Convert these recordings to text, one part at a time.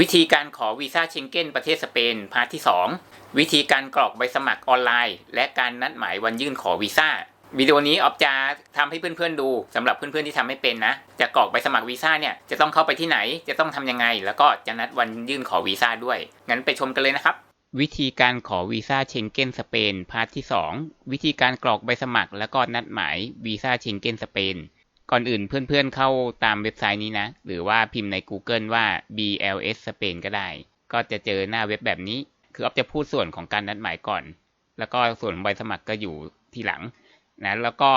วิธีการขอวีซ่าเชงเก้นประเทศสเปนพาร์ทที่ 2 วิธีการกรอกใบสมัครออนไลน์ และการนัดหมายวันยื่นขอวีซ่าวิดีโอนี้ออฟจะทำให้เพื่อนๆดูสำหรับเพื่อนๆที่ทำไม่เป็นนะ จะกรอกใบสมัครวีซ่าเนี่ยจะต้องเข้าไปที่ไหน จะต้องทำยังไง แล้วก็จะนัดวันยื่นขอวีซ่าด้วย งั้นไปชมกันเลยนะครับ วิธีการขอวีซ่าเชงเก้นสเปนพาร์ทที่ 2 วิธีการกรอกใบสมัคร แล้วก็นัดหมายวีซ่าเชงเก้นสเปน ก่อนอื่นเพื่อนๆเข้าตามเว็บไซต์นี้นะ หรือว่าพิมพ์ใน Google ว่า BLS Spain ก็ได้ ก็จะเจอหน้าเว็บแบบนี้ คือออฟจะพูดส่วนของการนัดหมายก่อน แล้วก็ส่วนใบสมัครก็อยู่ทีหลังนะแล้วก็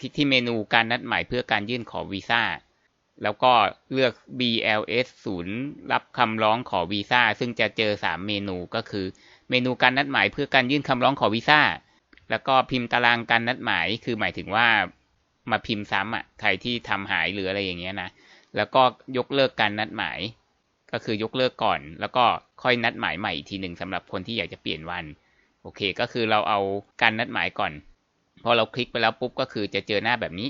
คลิกที่เมนูการนัดหมายเพื่อการยื่นขอวีซ่าแล้วก็เลือก BLS ศูนย์รับคำร้องขอวีซ่าซึ่งจะเจอ 3 เมนูก็คือ เมนูการนัดหมายเพื่อการยื่นคำร้องขอวีซ่าแล้วก็พิมพ์ตารางการนัดหมาย คือหมายถึงว่า มาพิมพ์ซ้ำอะใครที่ทำหายหรืออะไรอย่างเงี้ยนะแล้วก็ยกเลิกการนัดหมาย ก็คือยกเลิกก่อน แล้วก็ค่อยนัดหมายใหม่อีกทีหนึ่งสำหรับคนที่อยากจะเปลี่ยนวัน โอเค ก็คือเราเอาการนัดหมายก่อน พอเราคลิกไปแล้วปุ๊บก็คือจะเจอหน้าแบบนี้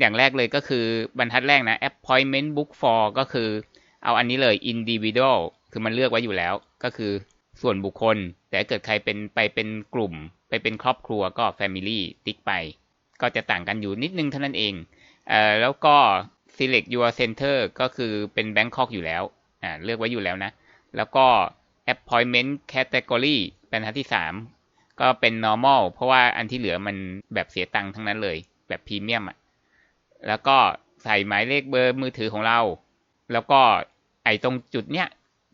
อย่างแรกเลยก็คือบรรทัดแรกนะ appointment book for ก็คือเอาอันนี้เลย individual คือมันเลือกไว้อยู่แล้ว ก็คือส่วนบุคคล แต่เกิดใครเป็นไปเป็นกลุ่ม ไปเป็นครอบครัวก็ family ติ๊กไป ก็จะต่างกันอยู่นิดนึงเท่านั้นเองเอ่อแล้วก็ select your center ก็คือเป็น Bangkok อยู่แล้วอ่าเลือกไว้อยู่แล้วนะ แล้วก็ appointment category เป็นทัดที่ 3 ก็เป็น normal เพราะว่าอันที่เหลือมันแบบเสียตังค์ทั้งนั้นเลย แบบพรีเมียมอะแล้วก็ใส่หมายเลขเบอร์มือถือของเรา แล้วก็ไอ้ตรงจุดเนี้ย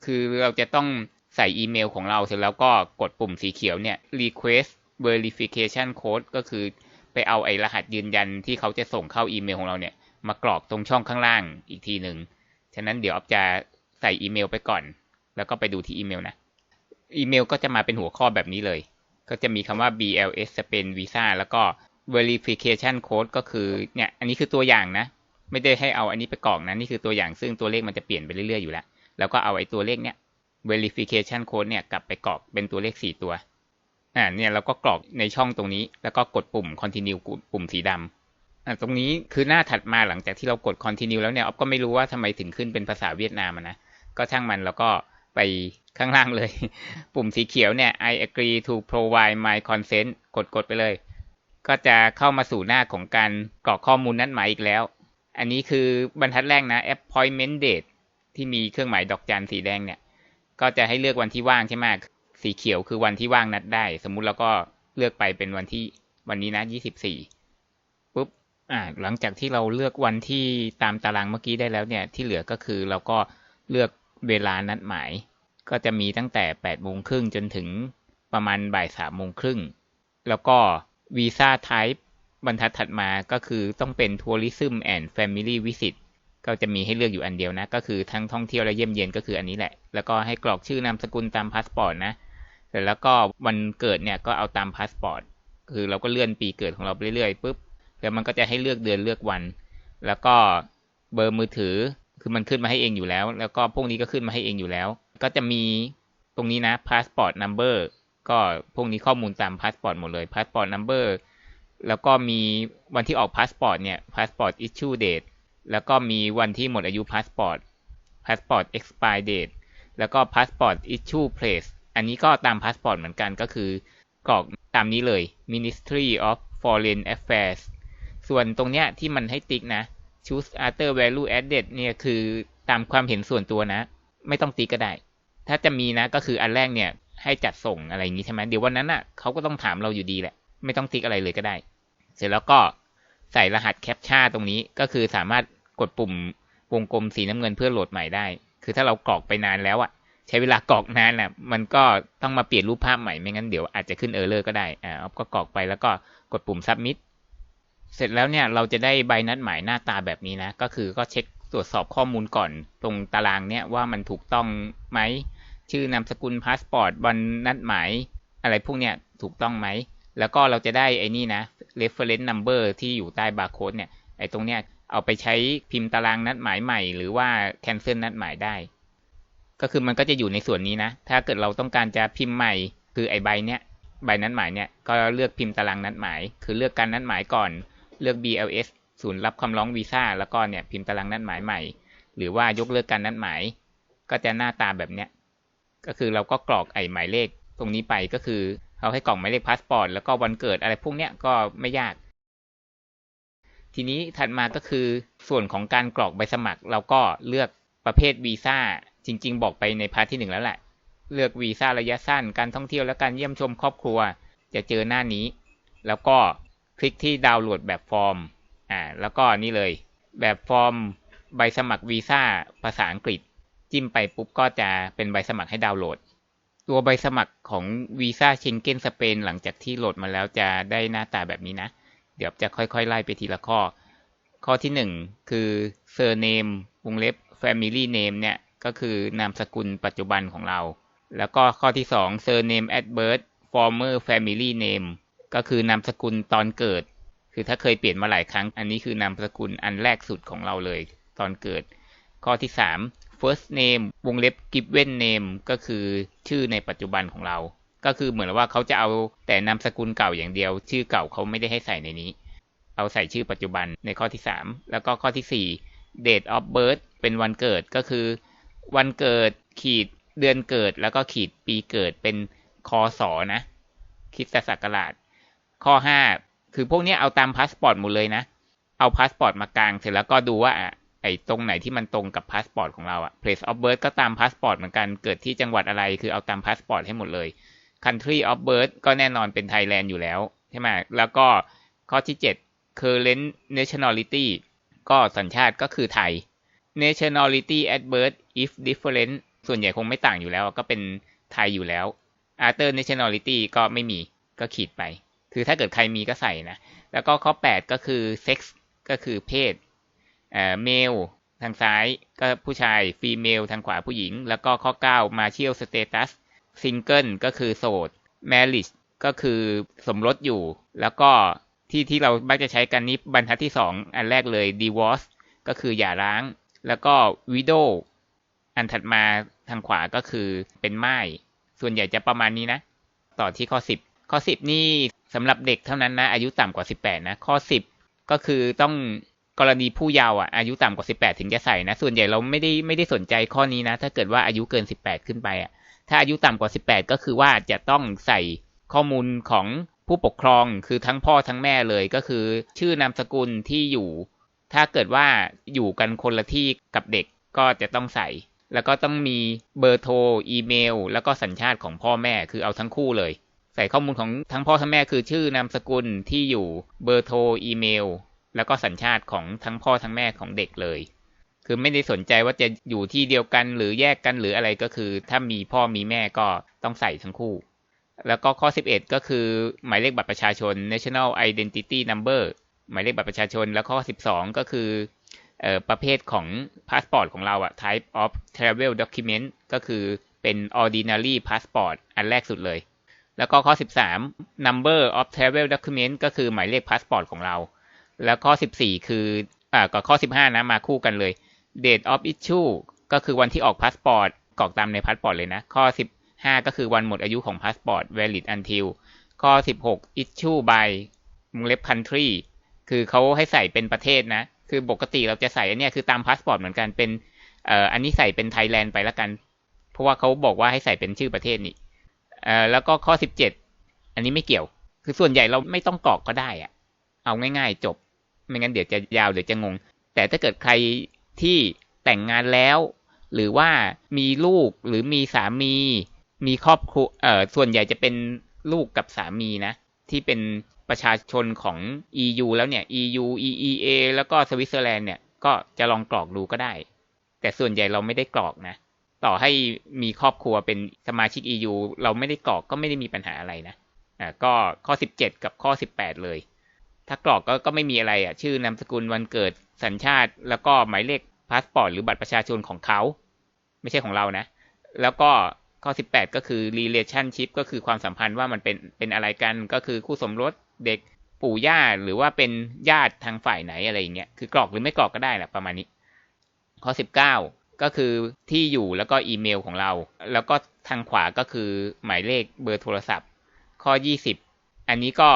คือเราจะต้องใส่อีเมลของเราเสร็จแล้วก็กดปุ่มสีเขียวเนี่ย request verification code ก็คือ ไปเอาไอ้รหัสยืนยันที่เขาจะส่งเข้าอีเมลของเราเนี่ย มากรอกตรงช่องข้างล่างอีกทีหนึ่งฉะนั้นเดี๋ยวออฟจะใส่อีเมลไปก่อน แล้วก็ไปดูที่อีเมลนะอีเมลก็จะมาเป็นหัวข้อแบบนี้เลย ก็จะมีคำว่า BLS Spain Visa แล้วก็ verification code ก็คือเนี่ยอันนี้คือตัวอย่างนะ ไม่ได้ให้เอาอันนี้ไปกรอกนะนี่คือตัวอย่างซึ่งตัวเลขมันจะเปลี่ยนไปเรื่อยๆอยู่แล้ว แล้วก็เอาไอ้ตัวเลขเนี้ย verification code เนี่ยกลับไปกรอกเป็นตัวเลขสี่ตัว อ่าเนี่ยเราก็กรอกในช่องตรงนี้ แล้วก็กดปุ่ม continue ปุ่มสีดำอ่าตรงนี้คือหน้าถัดมาหลังจากที่เรากด continue แล้วเนี่ยออฟก็ไม่รู้ว่าทำไมถึงขึ้นเป็นภาษาเวียดนามนะก็ช่างมันแล้วก็ไปข้างล่างเลย ปุ่มสีเขียวเนี่ย I agree to provide my consent กดกดไปเลย ก็จะเข้ามาสู่หน้าของการกรอกข้อมูลนัดหมายอีกแล้ว อันนี้คือบรรทัดแรกนะ appointment date ที่มีเครื่องหมายดอกจันสีแดงเนี่ย ก็จะให้เลือกวันที่ว่างใช่ไหม สีเขียวคือวันที่ว่างนัดได้ สมมุติเราก็เลือกไปเป็นวันที่วันนี้นะ24ปุ๊บอ่าหลังจากที่เราเลือกวันที่ตามตารางเมื่อกี้ได้แล้วเนี่ย ที่เหลือก็คือเราก็เลือกเวลานัดหมาย ก็จะมีตั้งแต่8โมงครึ่งจนถึงประมาณบ่าย3โมงครึ่งแล้วก็วีซ่าไทป์บรรทัดถัดมาก็คือต้องเป็น Tourism and Family Visit ก็จะมีให้เลือกอยู่อันเดียวนะ ก็คือทั้งท่องเที่ยวและเยี่ยมเยียนก็คืออันนี้แหละ แล้วก็ให้กรอกชื่อนามสกุลตามพาสปอร์ตนะ เสร็จแล้วก็วันเกิดเนี่ยก็เอาตามพาสปอร์ตคือเราก็เลื่อนปีเกิดของเราไปเรื่อยๆปุ๊บแล้วมันก็จะให้เลือกเดือนเลือกวัน แล้วก็เบอร์มือถือคือมันขึ้นมาให้เองอยู่แล้ว แล้วก็พวกนี้ก็ขึ้นมาให้เองอยู่แล้ว ก็จะมีตรงนี้นะ passport number ก็พวกนี้ข้อมูลตามพาสปอร์ตหมดเลย passport number แล้วก็มีวันที่ออกพาสปอร์ตเนี่ย passport issue date แล้วก็มีวันที่หมดอายุพาสปอร์ต passport expire date แล้วก็ passport issue place อันนี้ก็ตามพาสปอร์ตเหมือนกันก็คือกรอกตามนี้เลย Ministry of Foreign Affairs ส่วนตรงเนี้ยที่มันให้ติ๊กนะ choose other value added เนี่ยคือตามความเห็นส่วนตัวนะ ไม่ต้องติ๊กก็ได้ ถ้าจะมีนะก็คืออันแรกเนี่ยให้จัดส่งอะไรอย่างนี้ใช่ไหมเดี๋ยววันนั้นอะเขาก็ต้องถามเราอยู่ดีแหละ ไม่ต้องติ๊กอะไรเลยก็ได้ เสร็จแล้วก็ใส่รหัสแคปชั่นตรงนี้ก็คือสามารถกดปุ่มวงกลมสีน้ำเงินเพื่อโหลดใหม่ได้ คือถ้าเรากรอกไปนานแล้วอะ ใช้เวลากรอกนานอะมันก็ต้องมาเปลี่ยนรูปภาพใหม่ไม่งั้นเดี๋ยวอาจจะขึ้นเออร์เลอร์ก็ได้อ่าก็กรอกไปแล้วก็กดปุ่ม submit เสร็จแล้วเนี่ยเราจะได้ใบนัดหมายหน้าตาแบบนี้นะ ก็คือก็เช็คตรวจสอบข้อมูลก่อน ตรงตารางเนี่ยว่ามันถูกต้องไหม ชื่อนามสกุลพาสปอร์ตวันนัดหมาย อะไรพวกเนี้ยถูกต้องไหม แล้วก็เราจะได้ไอ้นี่นะ reference number ที่อยู่ใต้บาร์โค้ดเนี่ยไอ้ตรงเนี้ยเอาไปใช้พิมพ์ตารางนัดหมายใหม่ หรือว่า cancel นัดหมายได้ ก็คือมันก็จะอยู่ในส่วนนี้นะ ถ้าเกิดเราต้องการจะพิมพ์ใหม่ คือไอใบเนี้ยใบนัดหมายเนี่ย ก็เลือกพิมพ์ตารางนัดหมาย คือเลือกการนัดหมายก่อน เลือก BLS ศูนย์รับคำร้องวีซ่า แล้วก็เนี่ยพิมพ์ตารางนัดหมายใหม่ หรือว่ายกเลิกการนัดหมาย ก็จะหน้าตาแบบเนี้ย ก็คือเราก็กรอกไอหมายเลขตรงนี้ไปก็คือเขาให้กรอกหมายเลขพาสปอร์ต แล้วก็วันเกิดอะไรพวกเนี้ยก็ไม่ยาก ทีนี้ถัดมาก็คือส่วนของการกรอกใบสมัคร เราก็เลือกประเภทวีซ่า จริง ๆ บอกไปในพาร์ทที่หนึ่งแล้วแหละ เลือกวีซ่าระยะสั้น การท่องเที่ยวและการเยี่ยมชมครอบครัว จะเจอหน้านี้ แล้วก็คลิกที่ดาวน์โหลดแบบฟอร์ม อ่า แล้วก็นี่เลย แบบฟอร์มใบสมัครวีซ่าภาษาอังกฤษ จิ้มไปปุ๊บก็จะเป็นใบสมัครให้ดาวน์โหลด ตัวใบสมัครของวีซ่าเชงเก้นสเปนหลังจากที่โหลดมาแล้วจะได้หน้าตาแบบนี้นะ เดี๋ยวจะค่อยๆ ไล่ไปทีละข้อ ข้อที่หนึ่งคือ surname วงเล็บ family name เนี่ย ก็คือนามสกุลปัจจุบันของเรา แล้วก็ข้อที่สอง surname at birth former family name ก็คือนามสกุลตอนเกิด คือถ้าเคยเปลี่ยนมาหลายครั้ง อันนี้คือนามสกุลอันแรกสุดของเราเลยตอนเกิด ข้อที่สาม first name วงเล็บ given name ก็คือชื่อในปัจจุบันของเรา ก็คือเหมือนว่าเขาจะเอาแต่นามสกุลเก่าอย่างเดียว ชื่อเก่าเขาไม่ได้ให้ใส่ในนี้ เอาใส่ชื่อปัจจุบันในข้อที่ 3 แล้วก็ข้อที่ 4 date of birth เป็นวันเกิดก็คือ วันเกิดขีดเดือนเกิดแล้วก็ขีดปีเกิดเป็นคอสอนะคริดศักราช ข้อ5คือพวกนี้เอาตามพาสปอร์ตหมดเลยนะ เอาพาสปอร์ตมากลางเสร็จแล้วก็ดูว่าไอ้ตรงไหนที่มันตรงกับพาสปอร์ตของเราอะ place of birth ก็ตามพาสปอร์ตเหมือนกัน เกิดที่จังหวัดอะไร คือเอาตามพาสปอร์ตให้หมดเลย country of birth ก็แน่นอนเป็นไทยแลนด์อยู่แล้วใช่ไหมแล้วก็ข้อที่ 7 current nationality ก็สัญชาติก็คือไทย nationality at birth if different ส่วนใหญ่คงไม่ต่างอยู่แล้ว ก็เป็นไทยอยู่แล้ว after nationality ก็ไม่มีก็ขีดไป คือถ้าเกิดใครมีก็ใส่นะ แล้วก็ข้อ 8 ก็คือ sex ก็คือเพศเอ่อ male ทางซ้ายก็ผู้ชาย female ทางขวาผู้หญิง แล้วก็ข้อ 9 marital status single ก็คือโสด marriage ก็คือสมรสอยู่ แล้วก็ที่ที่เราบักจะใช้กันนี้บรรทัดที่ 2 อันแรกเลย divorce ก็คือหย่าร้าง แล้วก็ widow อันถัดมาทางขวาก็คือเป็นไม้ส่วนใหญ่จะประมาณนี้นะ ต่อที่ข้อ 10 ข้อ 10 นี่สำหรับเด็กเท่านั้นนะ อายุต่ำกว่า 18 นะ ข้อ 10 ก็คือต้องกรณีผู้เยาว์อะอายุต่ำกว่า 18 ถึงจะใส่นะ ส่วนใหญ่เราไม่ได้ไม่ได้สนใจข้อนี้นะ ถ้าเกิดว่าอายุเกิน 18 ขึ้นไปอะถ้าอายุต่ำกว่า 18 ก็คือว่าจะต้องใส่ข้อมูลของผู้ปกครองคือทั้งพ่อทั้งแม่เลยก็คือ ชื่อนามสกุลที่อยู่ ถ้าเกิดว่าอยู่กันคนละที่กับเด็กก็จะต้องใส่ แล้วก็ต้องมีเบอร์โทร อีเมล แล้วก็สัญชาติของพ่อแม่ คือเอาทั้งคู่เลย ใส่ข้อมูลของทั้งพ่อทั้งแม่คือชื่อนามสกุลที่อยู่ เบอร์โทร อีเมล แล้วก็สัญชาติของทั้งพ่อทั้งแม่ของเด็กเลย คือไม่ได้สนใจว่าจะอยู่ที่เดียวกันหรือแยกกันหรืออะไรก็คือ ถ้ามีพ่อมีแม่ก็ต้องใส่ทั้งคู่ แล้วก็ข้อ 11 ก็คือหมายเลขบัตรประชาชน national identity number หมายเลขบัตรประชาชน แล้วข้อ 12 ก็คืออประเภทของพาสปอร์ตของเราอะ type of travel document ก็คือเป็น ordinary passport อันแรกสุดเลย แล้วก็ข้อ 13 number of travel document ก็คือหมายเลขพาสปอร์ตของเรา แล้วข้อ 14 คืออ่ากับข้อ 15 นะมาคู่กันเลย date of issue ก็คือวันที่ออกพาสปอร์ตกรอกตามในพาสปอร์ตเลยนะ ข้อ 15 ก็คือวันหมดอายุของพาสปอร์ต valid until ข้อ 16 issue by วงเล็บ country คือเขาให้ใส่เป็นประเทศนะ คือปกติเราจะใส่อันเนี้ยคือตามพาสปอร์ตเหมือนกันเป็นเอ่ออันนี้ใส่เป็นไทยแลนด์ไปล้วกัน เพราะว่าเขาบอกว่าให้ใส่เป็นชื่อประเทศนี่เอ่อแล้วก็ข้อ17อันนี้ไม่เกี่ยว คือส่วนใหญ่เราไม่ต้องกรอกก็ได้อะเอาง่ายๆจบ ไม่งั้นเดี๋ยวจะยาวเดี๋ยวจะงง แต่ถ้าเกิดใครที่แต่งงานแล้ว หรือว่ามีลูกหรือมีสามี มีครอบครัวเอ่อส่วนใหญ่จะเป็นลูกกับสามีนะ ที่เป็น ประชาชนของ EU แล้วเนี่ย EU EEA แล้วก็สวิตเซอร์แลนด์เนี่ยก็จะลองกรอกดูก็ได้ แต่ส่วนใหญ่เราไม่ได้กรอกนะ ต่อให้มีครอบครัวเป็นสมาชิก EU เราไม่ได้กรอกก็ไม่ได้มีปัญหาอะไรนะอ่าก็ข้อ 17 กับข้อ 18 เลย ถ้ากรอกก็ก็ไม่มีอะไรอะชื่อนามสกุลวันเกิดสัญชาติ แล้วก็หมายเลขพาสปอร์ตหรือบัตรประชาชนของเขา ไม่ใช่ของเรานะ แล้วก็ข้อ 18 ก็คือ relationship ก็คือความสัมพันธ์ว่ามันเป็นเป็นอะไรกันก็คือคู่สมรส เด็กปู่ย่าหรือว่าเป็นญาติทางฝ่ายไหนอะไรอย่างเงี้ยคือกรอกหรือไม่กรอกก็ได้แหละประมาณนี้ ข้อ 19 ก็คือที่อยู่แล้วก็อีเมลของเรา แล้วก็ทางขวาก็คือหมายเลขเบอร์โทรศัพท์ ข้อ 20 อันนี้ก็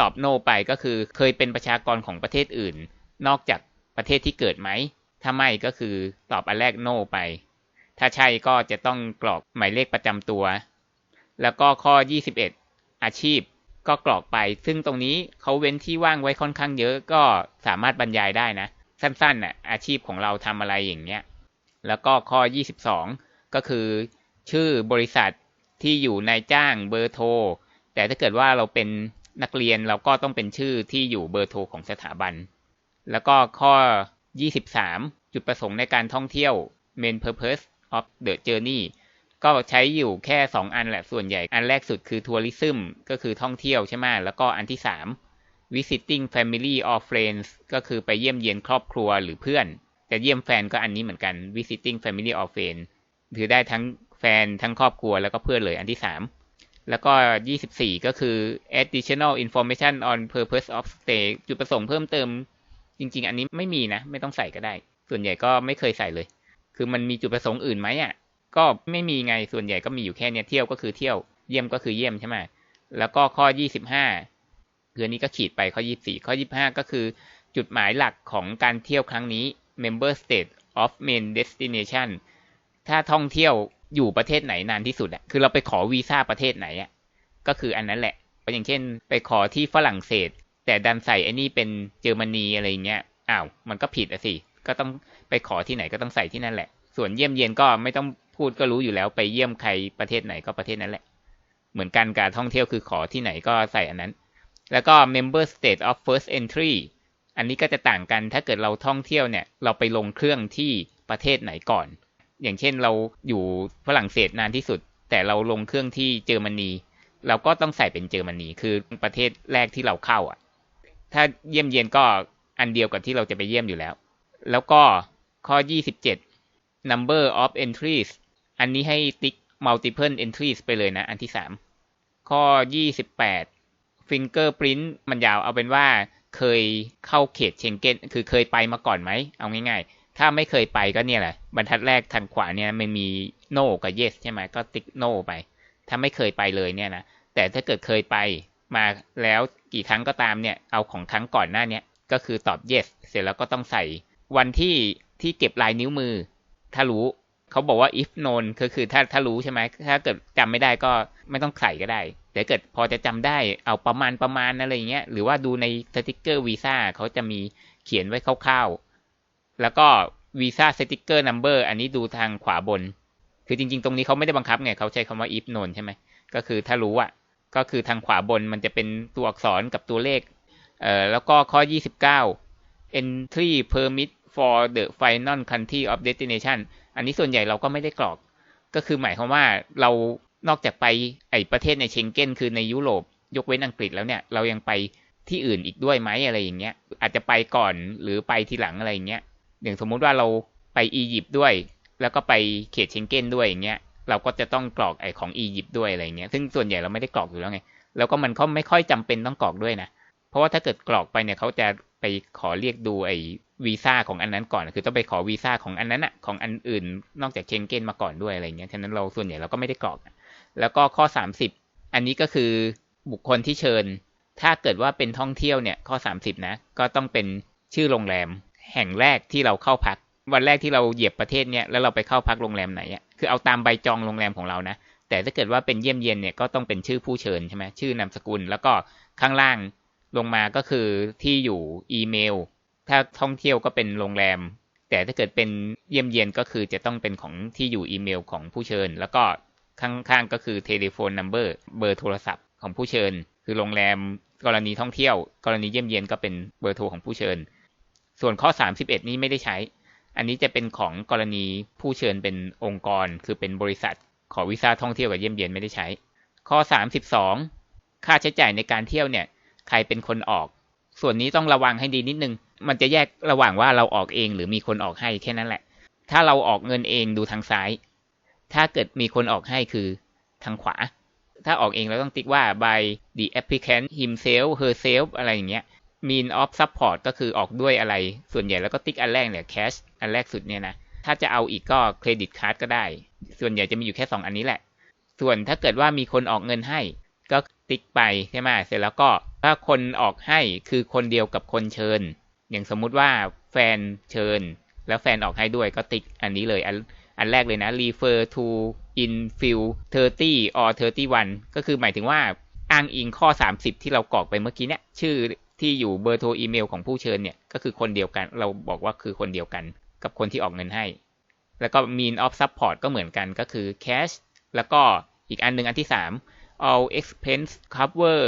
ตอบโนไปก็คือเคยเป็นประชากรของประเทศอื่น นอกจากประเทศที่เกิดไหม ถ้าไม่ก็คือตอบอันแรกโนไป ถ้าใช่ก็จะต้องกรอกหมายเลขประจำตัว แล้วก็ข้อ 21 อาชีพ ก็กรอกไป ซึ่งตรงนี้เขาเว้นที่ว่างไว้ค่อนข้างเยอะก็สามารถบรรยายได้นะ สั้นๆน่ะอาชีพของเราทำอะไรอย่างเงี้ย แล้วก็ข้อ 22 ก็คือชื่อบริษัทที่อยู่นายจ้างเบอร์โทร แต่ถ้าเกิดว่าเราเป็นนักเรียนเราก็ต้องเป็นชื่อที่อยู่เบอร์โทรของสถาบัน แล้วก็ข้อ 23 จุดประสงค์ในการท่องเที่ยว main purpose of the journey ก็ใช้อยู่แค่ 2 อันแหละส่วนใหญ่ อันแรกสุดคือ tourism ก็คือท่องเที่ยวใช่ไหมแล้วก็อันที่ 3 visiting family or friends ก็คือไปเยี่ยมเยียนครอบครัวหรือเพื่อนแต่เยี่ยมแฟนก็อันนี้เหมือนกัน visiting family or friends ถือได้ทั้งแฟนทั้งครอบครัวแล้วก็เพื่อนเลยอันที่ 3 แล้วก็ 24 ก็คือ additional information on purpose of stay จุดประสงค์เพิ่มเติม จริง ๆ อันนี้ไม่มีนะ ไม่ต้องใส่ก็ได้ ส่วนใหญ่ก็ไม่เคยใส่เลย คือมันมีจุดประสงค์อื่นไหมอะ ก็ไม่มีไงส่วนใหญ่ก็มีอยู่แค่เนี้ยเที่ยวก็คือเที่ยวเยี่ยมก็คือเยี่ยมใช่ไหมแล้วก็ข้อ 25 คืออันนี้ก็ขีดไปข้อ 24 ข้อ 25 ก็คือจุดหมายหลักของการเที่ยวครั้งนี้ member state of main destination ถ้าท่องเที่ยวอยู่ประเทศไหนนานที่สุดอะคือเราไปขอวีซ่าประเทศไหนอะก็คืออันนั้นแหละอย่างเช่น ไปขอที่ฝรั่งเศส แต่ดันใส่ไอ้นี่เป็นเยอรมนีอะไรเงี้ยอ้าวมันก็ผิดอะสิก็ต้องไปขอที่ไหนก็ต้องใส่ที่นั่นแหละ ส่วนเยี่ยมเยียนก็ไม่ต้องพูดก็รู้อยู่แล้วไปเยี่ยมใครประเทศไหนก็ประเทศนั้นแหละ เหมือนกันการท่องเที่ยวคือขอที่ไหนก็ใส่อันนั้น แล้วก็ member state of first entry อันนี้ก็จะต่างกันถ้าเกิดเราท่องเที่ยวเนี่ย เราไปลงเครื่องที่ประเทศไหนก่อน อย่างเช่นเราอยู่ฝรั่งเศสนานที่สุด แต่เราลงเครื่องที่เยอรมนี เราก็ต้องใส่เป็นเยอรมนีคือประเทศแรกที่เราเข้าอะ ถ้าเยี่ยมเยียนก็อันเดียวกับที่เราจะไปเยี่ยมอยู่แล้ว แล้วก็ข้อ 27 number of entries อันนี้ให้ติ๊ก multiple entries ไปเลยนะ อันที่3ข้อ 28 fingerprint มันยาวเอาเป็นว่าเคยเข้าเขตเชงเก้นคือเคยไปมาก่อนไหม เอาง่ายๆ ถ้าไม่เคยไปก็เนี่ยแหละ บรรทัดแรกทางขวาเนี่ยมันมี no กับ yes ใช่ไหมก็ติ๊ก no ไป ถ้าไม่เคยไปเลยเนี่ยนะ แต่ถ้าเกิดเคยไปมาแล้วกี่ครั้งก็ตามเนี่ย เอาของครั้งก่อนหน้านี้ก็คือตอบ yes เสร็จแล้วก็ต้องใส่วันที่ที่เก็บลายนิ้วมือ ถ้ารู้เขาบอกว่า if known ก็คือถ้าถ้ารู้ใช่ไหมถ้าเกิดจำไม่ได้ก็ไม่ต้องใส่ก็ได้ แต่เกิดพอจะจำได้เอาประมาณประมาณอะไรเงี้ยหรือว่าดูในสติกเกอร์วีซ่าเขาจะมีเขียนไว้คร่าวๆ แล้วก็วีซ่าสติกเกอร์นัมเบอร์อันนี้ดูทางขวาบน คือจริง ๆ ตรงนี้เขาไม่ได้บังคับไงเขาใช้คำว่า if known ใช่ไหมก็คือถ้ารู้อะก็คือทางขวาบนมันจะเป็นตัวอักษรกับตัวเลขเอ่อแล้วก็ข้อ 29 entry permit for the final country of destination อันนี้ส่วนใหญ่เราก็ไม่ได้กรอก ก็คือหมายความว่าเรานอกจากไปไอประเทศในเชงเก้นคือในยุโรปยกเว้นอังกฤษแล้วเนี่ย เรายังไปที่อื่นอีกด้วยไหมอะไรอย่างเงี้ย อาจจะไปก่อนหรือไปทีหลังอะไรอย่างเงี้ยอย่างสมมุติว่าเราไปอียิปต์ด้วย แล้วก็ไปเขตเชงเก้นด้วยอย่างเงี้ยเราก็จะต้องกรอกไอของอียิปต์ด้วยอะไรเงี้ย ซึ่งส่วนใหญ่เราไม่ได้กรอกอยู่แล้วไง แล้วก็มันก็ไม่ค่อยจำเป็นต้องกรอกด้วยนะ เพราะว่าถ้าเกิดกรอกไปเนี่ยเขาจะไปขอเรียกดูไอ วีซ่าของอันนั้นก่อน คือต้องไปขอวีซ่าของอันนั้นอะของอันอื่น นอกจากเชงเก้นมาก่อนด้วยอะไรเงี้ย ฉะนั้นเราส่วนใหญ่เราก็ไม่ได้กรอก แล้วก็ข้อ 30 อันนี้ก็คือบุคคลที่เชิญ ถ้าเกิดว่าเป็นท่องเที่ยวเนี่ยข้อ 30 นะ ก็ต้องเป็นชื่อโรงแรม แห่งแรกที่เราเข้าพัก วันแรกที่เราเหยียบประเทศเนี่ยแล้วเราไปเข้าพักโรงแรมไหนอะคือเอาตามใบจองโรงแรมของเรานะ แต่ถ้าเกิดว่าเป็นเยี่ยมเยียนเนี่ยก็ต้องเป็นชื่อผู้เชิญใช่ไหมชื่อนามสกุล แล้วก็ข้างล่างลงมาก็คือที่อยู่อีเมล ถ้าท่องเที่ยวก็เป็นโรงแรม แต่ถ้าเกิดเป็นเยี่ยมเยียนก็คือจะต้องเป็นของที่อยู่อีเมลของผู้เชิญ แล้วก็ข้างๆก็คือเทเลโฟนนัมเบอร์เบอร์โทรศัพท์ของผู้เชิญ คือโรงแรมกรณีท่องเที่ยว กรณีเยี่ยมเยียนก็เป็นเบอร์โทรของผู้เชิญ ส่วนข้อ 31 นี้ไม่ได้ใช้ อันนี้จะเป็นของกรณีผู้เชิญเป็นองค์กร คือเป็นบริษัท ขอวีซ่าท่องเที่ยวกับเยี่ยมเยียนไม่ได้ใช้ ข้อ 32 ค่าใช้จ่ายในการเที่ยวเนี่ย ใครเป็นคนออก ส่วนนี้ต้องระวังให้ดีนิดนึง มันจะแยกระหว่างว่าเราออกเองหรือมีคนออกให้แค่นั้นแหละ ถ้าเราออกเงินเองดูทางซ้าย ถ้าเกิดมีคนออกให้คือทางขวา ถ้าออกเองเราต้องติ๊กว่า by the applicant himself herself อะไรอย่างเงี้ย mean of support ก็คือออกด้วยอะไร ส่วนใหญ่แล้วก็ติ๊กอันแรกเนี่ย cash อันแรกสุดเนี่ยนะ ถ้าจะเอาอีกก็เครดิตการ์ดก็ได้ ส่วนใหญ่จะมีอยู่แค่ 2 อันนี้แหละ ส่วนถ้าเกิดว่ามีคนออกเงินให้ ก็ติ๊กไปใช่ไหมเสร็จแล้วก็ถ้าคนออกให้คือคนเดียวกับคนเชิญ อย่างสมมุติว่าแฟนเชิญ แล้วแฟนออกให้ด้วยก็ติ๊กอันนี้เลยอันอันแรกเลยนะ refer to in field 30 or 31 ก็คือหมายถึงว่าอ้างอิงข้อ 30 ที่เรากรอกไปเมื่อกี้เนี่ย ชื่อที่อยู่เบอร์โทรอีเมลของผู้เชิญเนี่ยก็คือคนเดียวกัน เราบอกว่าคือคนเดียวกัน กับคนที่ออกเงินให้ แล้วก็ mean of support ก็เหมือนกันก็คือ cash แล้วก็อีกอันหนึ่งอันที่ 3 all expense cover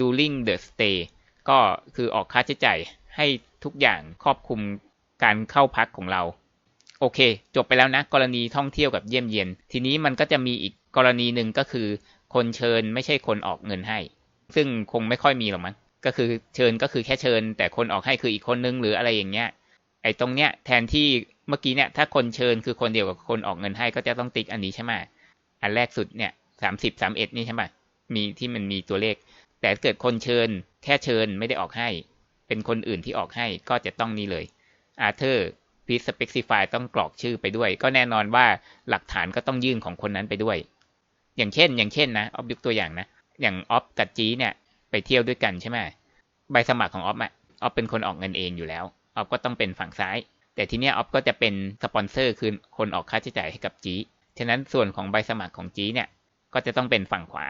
during the stay ก็คือออกค่าใช้จ่าย ให้ทุกอย่างครอบคลุมการเข้าพักของเรา โอเค จบไปแล้วนะ กรณีท่องเที่ยวกับเยี่ยมเยียน ทีนี้มันก็จะมีอีกกรณีหนึ่งก็คือ คนเชิญไม่ใช่คนออกเงินให้ ซึ่งคงไม่ค่อยมีหรอกมั้งก็คือเชิญก็คือแค่เชิญ แต่คนออกให้คืออีกคนนึงหรืออะไรอย่างเงี้ยไอ้ตรงเนี้ยแทนที่เมื่อกี้เนี่ยถ้าคนเชิญคือคนเดียวกับคนออกเงินให้ก็จะต้องติ๊กอันนี้ใช่ไหมอันแรกสุดเนี่ยสามสิบสามเอ็ดนี่ใช่ไหมมีที่มันมีตัวเลข แต่เกิดคนเชิญ แค่เชิญไม่ได้ออกให้ เป็นคนอื่นที่ออกให้ก็จะต้องนี่เลย Arthur please specify ต้องกรอกชื่อไปด้วย ก็แน่นอนว่าหลักฐานก็ต้องยื่นของคนนั้นไปด้วย อย่างเช่น อย่างเช่นนะออฟยกตัวอย่างนะ อย่างออฟกับจีเนี่ยไปเที่ยวด้วยกันใช่ไหมใบสมัครของออฟอะออฟเป็นคนออกเงินเองอยู่แล้วออฟก็ต้องเป็นฝั่งซ้าย แต่ทีเนี้ยออฟก็จะเป็นสปอนเซอร์คือคนออกค่าใช้จ่ายให้กับจีฉะนั้นส่วนของใบสมัครของจีเนี่ยก็จะต้องเป็นฝั่งขวา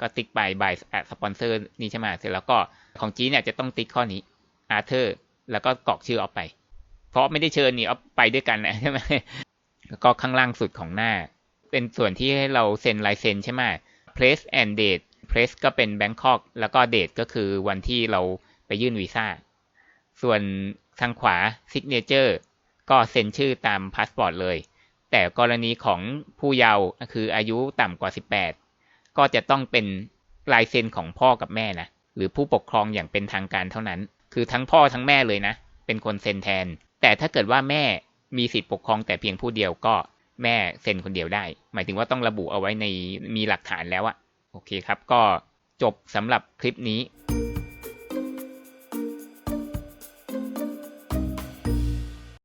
ก็ติ๊กไปใบสปอนเซอร์นี่ใช่ไหมเสร็จแล้วก็ของจีเนี่ยจะต้องติ๊กข้อนี้ อาร์เธอร์ แล้วก็กรอกชื่อออฟไป เพราะไม่ได้เชิญนี่ออฟไปด้วยกันนะใช่ไหมแล้วก็ข้างล่างสุดของหน้า เป็นส่วนที่ให้เราเซ็นลายเซ็นใช่ไหม place and date place ก็เป็น Bangkok แล้วก็ date ก็คือวันที่เราไปยื่นวีซ่า ส่วนทางขวา signature ก็เซ็นชื่อตามพาสปอร์ตเลย แต่กรณีของผู้เยาว์คืออายุต่ำกว่า 18 ก็จะต้องเป็นลายเซ็นของพ่อกับแม่นะ หรือผู้ปกครองอย่างเป็นทางการเท่านั้น คือทั้งพ่อทั้งแม่เลยนะ เป็นคนเซ็นแทน แต่ถ้าเกิดว่าแม่มีสิทธิปกครองแต่เพียงผู้เดียวก็แม่เซ็นคนเดียวได้ หมายถึงว่าต้องระบุเอาไว้ในมีหลักฐานแล้วอะโอเคครับ ก็จบสำหรับคลิปนี้